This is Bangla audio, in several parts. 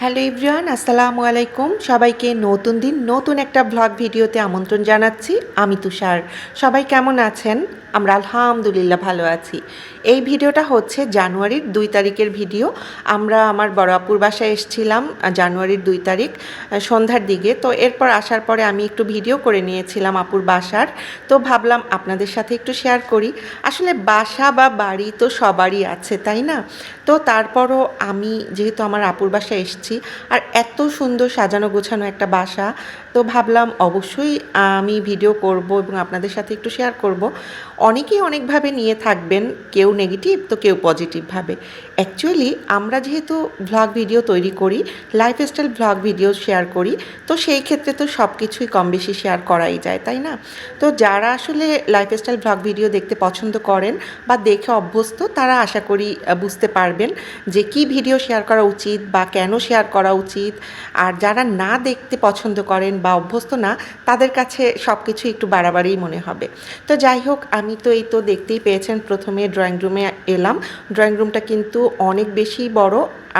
হ্যালো ইব্রিয়ান, আসসালামু আলাইকুম। সবাইকে নতুন দিন, নতুন একটা ব্লগ ভিডিওতে আমন্ত্রণ জানাচ্ছি। আমি তুষার। সবাই কেমন আছেন? আমরা আলহামদুলিল্লাহ ভালো আছি। এই ভিডিওটা হচ্ছে জানুয়ারির দুই তারিখের ভিডিও। আমরা আমার বড়াপুর বাসায় এসেছিলাম জানুয়ারির দুই তারিখ সন্ধ্যার দিকে। তো এরপর আসার পরে আমি একটু ভিডিও করে নিয়েছিলাম আপুর বাসার। তো ভাবলাম আপনাদের সাথে একটু শেয়ার করি। আসলে বাসা বা বাড়ি তো সবারই আছে, তাই না? তো তারপরও আমি যেহেতু আমার আপুর বাসায় এসেছি, আর এত সুন্দর সাজানো গোছানো একটা বাসা তো ভাবলাম অবশ্যই আমি ভিডিও করব এবং আপনাদের সাথে একটু শেয়ার করব। অনেকেই অনেকভাবে নিয়ে থাকবেন, কেউ নেগেটিভ তো কেউ পজিটিভভাবে অ্যাকচুয়ালি আমরা যেহেতু ভ্লগ ভিডিও তৈরি করি লাইফস্টাইল ভ্লগ ভিডিও শেয়ার করি, তো সেই ক্ষেত্রে তো সব কিছুই কম বেশি শেয়ার করাই যায়, তাই না? তো যারা আসলে লাইফস্টাইল ভ্লগ ভিডিও দেখতে পছন্দ করেন বা দেখে অভ্যস্ত, তারা আশা করি বুঝতে পারবেন যে কি ভিডিও শেয়ার করা উচিত বা কেন শেয়ার করা উচিত। আর যারা না দেখতে পছন্দ করেন বা অভ্যস্ত না, তাদের কাছে সব কিছু একটু বাড়াবাড়িই মনে হবে। তো যাই হোক, আমি তো এই তো দেখতেই পেয়েছেন, প্রথমে ড্রয়িং রুমে এলাম। ড্রয়িং রুমটা কিন্তু অনেক বেশি বড়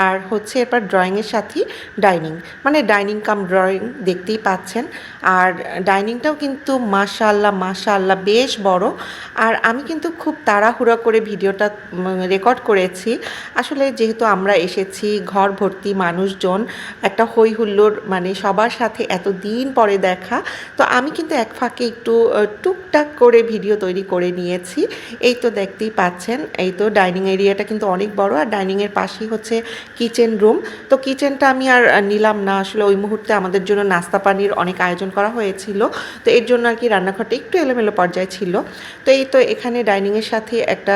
আর হচ্ছে এরপর ড্রয়িংয়ের সাথেই ডাইনিং মানে ডাইনিং কাম ড্রয়িং দেখতেই পাচ্ছেন। আর ডাইনিংটাও কিন্তু মাশাল্লাহ মাশাল্লাহ বেশ বড়। আর আমি কিন্তু খুব তাড়াহুড়া করে ভিডিওটা রেকর্ড করেছি। আসলে যেহেতু আমরা এসেছি, ঘর ভর্তি মানুষজন, একটা হই হুল্লোড় মানে সবার সাথে এত দিন পরে দেখা। তো আমি কিন্তু এক ফাঁকে একটু আহ, টুকটাক করে ভিডিও তৈরি করে নিয়েছি। এই তো দেখতেই পাচ্ছেন, এই তো ডাইনিং এরিয়াটা কিন্তু অনেক বড় আর ডাইনিংয়ের পাশেই হচ্ছে কিচেন রুম। তো কিচেনটা আমি আর নিলাম না, আসলে ওই মুহূর্তে আমাদের জন্য নাস্তা পানির অনেক আয়োজন করা হয়েছিল। তো এর জন্য আর কি রান্নাঘরটা একটু এলোমেলো পর্যায়ে ছিল। তো এই তো এখানে ডাইনিংয়ের সাথে একটা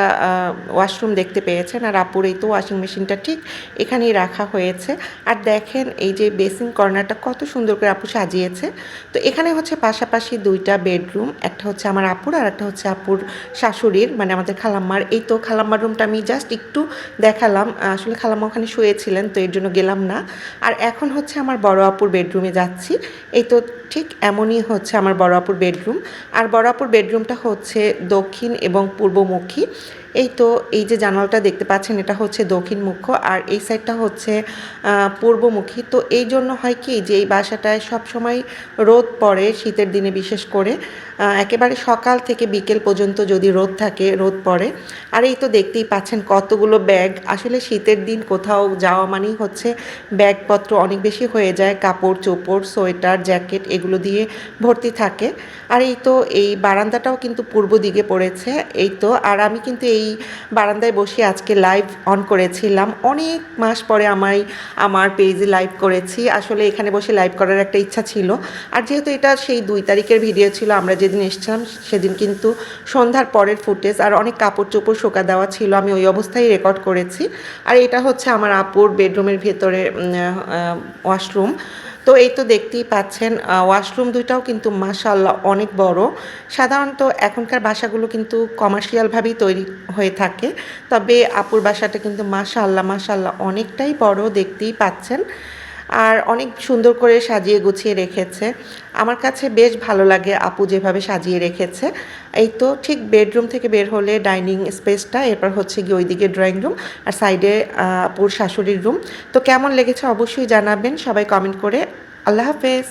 ওয়াশরুম দেখতে পেয়েছেন আর আপুর এই তো ওয়াশিং মেশিনটা ঠিক এখানেই রাখা হয়েছে। আর দেখেন এই যে বেসিন কর্নারটা কত সুন্দর করে আপু সাজিয়েছে। তো এখানে হচ্ছে পাশাপাশি দুইটা বেডরুম, একটা হচ্ছে আমার আপুর আর একটা হচ্ছে আপুর শাশুড়ির মানে আমাদের খালাম্মার। এই তো খালাম্মার রুমটা আমি জাস্ট একটু দেখালাম। আসলে খালাম্মা ওখানে শুয়েছিলেন তো এর জন্য গেলাম না। আর এখন হচ্ছে আমার বড় আপুর বেডরুমে যাচ্ছি। এই তো ঠিক এমনই হচ্ছে আমার বড় আপুর বেডরুম আর বড় আপুর বেডরুমটা হচ্ছে দক্ষিণ এবং পূর্বমুখী। এই তো এই যে জানালাটা দেখতে পাচ্ছেন এটা হচ্ছে দক্ষিণ মুখ আর এই সাইডটা হচ্ছে পূর্বমুখী। তো এই জন্য হয় কি যে এই বাসাটায় সবসময় রোদ পড়ে শীতের দিনে বিশেষ করে। আহ, একেবারে সকাল থেকে বিকেল পর্যন্ত যদি রোদ থাকে, রোদ পড়ে। আর এই তো দেখতেই পাচ্ছেন কতগুলো ব্যাগ। আসলে শীতের দিন কোথাও যাওয়া মানেই হচ্ছে ব্যাগপত্র অনেক বেশি হয়ে যায়, কাপড়, চোপড়, সোয়েটার, জ্যাকেট এগুলো দিয়ে ভর্তি থাকে। আর এই তো এই বারান্দাটাও কিন্তু পূর্ব দিকে পড়েছে। এই তো আর আমি কিন্তু এই বারান্দায় বসে আজকে লাইভ অন করেছিলাম। অনেক মাস পরে আমি আমার পেজে লাইভ করেছি। আসলে এখানে বসে লাইভ করার একটা ইচ্ছা ছিল। আর যেহেতু এটা সেই দুই তারিখের ভিডিও ছিল, আমরা যেদিন এসেছিলাম সেদিন কিন্তু সন্ধ্যার পরের ফুটেজ আর অনেক কাপড় চোপড় শোকা দেওয়া ছিল, আমি ওই অবস্থায় রেকর্ড করেছি। আর এটা হচ্ছে আমার আপুর বেডরুমের ভেতরে ওয়াশরুম তো এই তো দেখতেই পাচ্ছেন ওয়াশরুম দুইটাও কিন্তু মাশাল্লাহ অনেক বড়। সাধারণত এখনকার বাসাগুলো কিন্তু কমার্শিয়ালভাবেই তৈরি হয়ে থাকে, তবে আপুর বাসাটা কিন্তু মাশাল্লাহ মাশাল্লাহ অনেকটাই বড় দেখতেই পাচ্ছেন। আর অনেক সুন্দর করে সাজিয়ে গুছিয়ে রেখেছে। আমার কাছে বেশ ভালো লাগে আপু যেভাবে সাজিয়ে রেখেছে। এই তো ঠিক বেডরুম থেকে বের হলে ডাইনিং স্পেসটা এরপর হচ্ছে গিয়ে ওইদিকে ড্রয়িং রুম আর সাইডে আপুর শাশুড়ির রুম তো কেমন লেগেছে অবশ্যই জানাবেন, সবাই কমেন্ট করে। আল্লাহ হাফেজ।